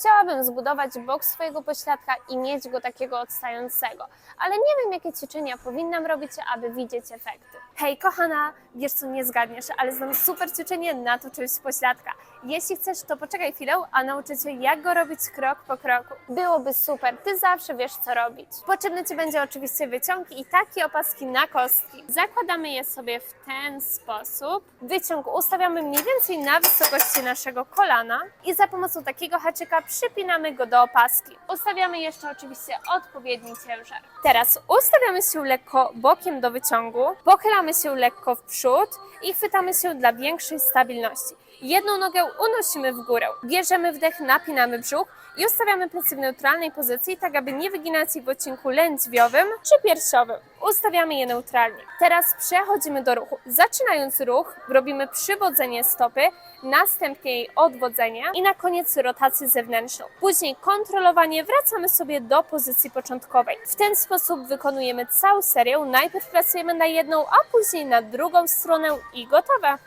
Chciałabym zbudować bok swojego pośladka i mieć go takiego odstającego, ale nie wiem, jakie ćwiczenia powinnam robić, aby widzieć efekty. Hej, kochana, wiesz co, nie zgadniesz, ale znam super ćwiczenie na to część pośladka. Jeśli chcesz, to poczekaj chwilę, a nauczę Cię, jak go robić krok po kroku. Byłoby super, Ty zawsze wiesz, co robić. Potrzebny Ci będzie oczywiście wyciąg i takie opaski na kostki. Zakładamy je sobie w ten sposób. Wyciąg ustawiamy mniej więcej na wysokości naszego kolana i za pomocą takiego haczyka przypinamy go do opaski. Ustawiamy jeszcze oczywiście odpowiedni ciężar. Teraz ustawiamy się lekko bokiem do wyciągu, pochylamy się lekko w przód i chwytamy się dla większej stabilności. Jedną nogę unosimy w górę, bierzemy wdech, napinamy brzuch i ustawiamy plecy w neutralnej pozycji, tak aby nie wyginać w odcinku lędźwiowym czy piersiowym. Ustawiamy je neutralnie. Teraz przechodzimy do ruchu. Zaczynając ruch, robimy przywodzenie stopy, następnie jej odwodzenie i na koniec rotację zewnętrzną. Później kontrolowanie, wracamy sobie do pozycji początkowej. W ten sposób wykonujemy całą serię. Najpierw pracujemy na jedną, a później na drugą stronę i gotowe.